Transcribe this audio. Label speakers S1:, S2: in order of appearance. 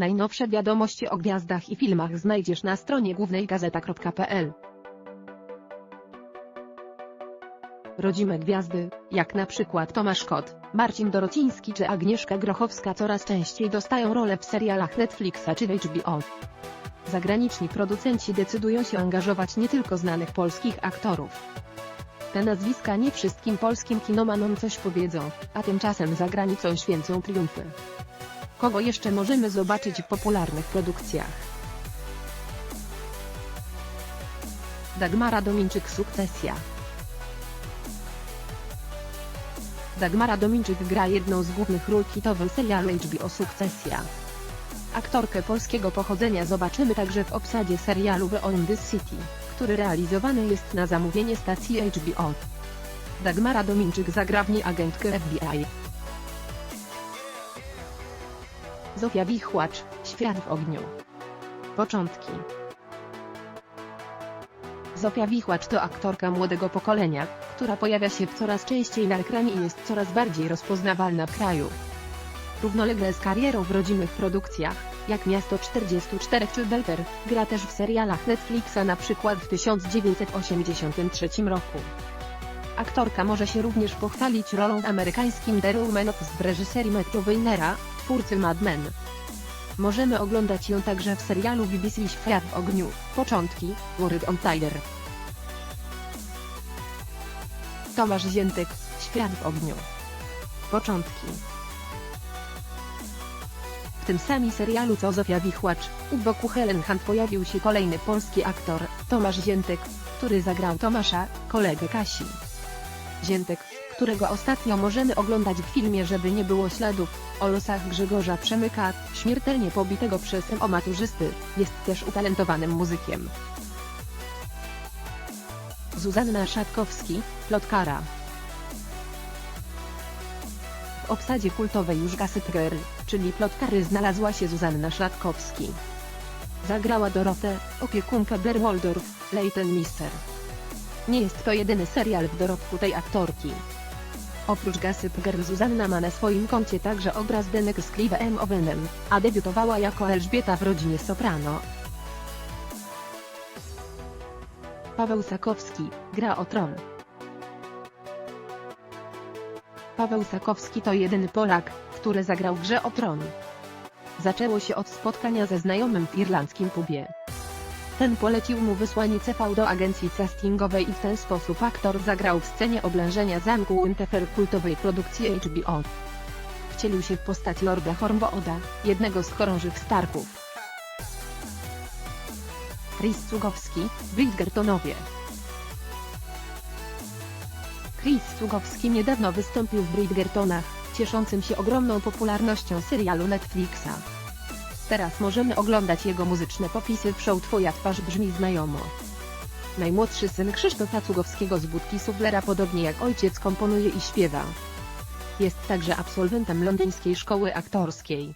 S1: Najnowsze wiadomości o gwiazdach i filmach znajdziesz na stronie głównej gazeta.pl. Rodzime gwiazdy, jak na przykład Tomasz Kot, Marcin Dorociński czy Agnieszka Grochowska coraz częściej dostają role w serialach Netflixa czy HBO. Zagraniczni producenci decydują się angażować nie tylko znanych polskich aktorów. Te nazwiska nie wszystkim polskim kinomanom coś powiedzą, a tymczasem za granicą święcą triumfy. Kogo jeszcze możemy zobaczyć w popularnych produkcjach? Dagmara Dominczyk Sukcesja Dagmara Dominczyk gra jedną z głównych ról w hitowym serialu HBO Sukcesja. Aktorkę polskiego pochodzenia zobaczymy także w obsadzie serialu The On This City, który realizowany jest na zamówienie stacji HBO. Dagmara Dominczyk zagra w niej agentkę FBI. Zofia Wichłacz, Świat w ogniu. Początki Zofia Wichłacz to aktorka młodego pokolenia, która pojawia się coraz częściej na ekranie i jest coraz bardziej rozpoznawalna w kraju. Równolegle z karierą w rodzimych produkcjach, jak Miasto 44 czy Belter, gra też w serialach Netflixa na przykład w 1983 roku. Aktorka może się również pochwalić rolą amerykańskim The Woman z reżyserii Matthew Weinera, twórcy Mad Men. Możemy oglądać ją także w serialu BBC Świat w ogniu, Początki, World on Fire. Tomasz Ziętek, Świat w ogniu. Początki. W tym samym serialu co Zofia Wichłacz, u boku Helen Hunt pojawił się kolejny polski aktor, Tomasz Ziętek, który zagrał Tomasza, kolegę Kasi. Ziętek, którego ostatnio możemy oglądać w filmie Żeby nie było śladów, o losach Grzegorza Przemyka, śmiertelnie pobitego przez MO maturzysty, jest też utalentowanym muzykiem. Zuzanna Szatkowski, plotkara. W obsadzie kultowej już Gossip Girl, czyli plotkary znalazła się Zuzanna Szatkowski. Zagrała Dorotę, opiekunkę Blair Waldorf, Leighton Mister. Nie jest to jedyny serial w dorobku tej aktorki. Oprócz Gossip Girl Zuzanna ma na swoim koncie także obraz Denek z Clive'em Owenem, a debiutowała jako Elżbieta w rodzinie Soprano. Paweł Sakowski, gra o tron. Paweł Sakowski to jedyny Polak, który zagrał grze o tron. Zaczęło się od spotkania ze znajomym w irlandzkim pubie. Ten polecił mu wysłanie CV do agencji castingowej i w ten sposób aktor zagrał w scenie oblężenia zamku Winterfell kultowej produkcji HBO. Wcielił się w postać Lorda Hornbooda, jednego z chorążych Starków. Chris Cugowski, Bridgertonowie Chris Cugowski niedawno wystąpił w Bridgertonach, cieszącym się ogromną popularnością serialu Netflixa. Teraz możemy oglądać jego muzyczne popisy Show Twoja twarz brzmi znajomo. Najmłodszy syn Krzysztofa Cugowskiego z Budki Sublera podobnie jak ojciec komponuje i śpiewa. Jest także absolwentem londyńskiej szkoły aktorskiej.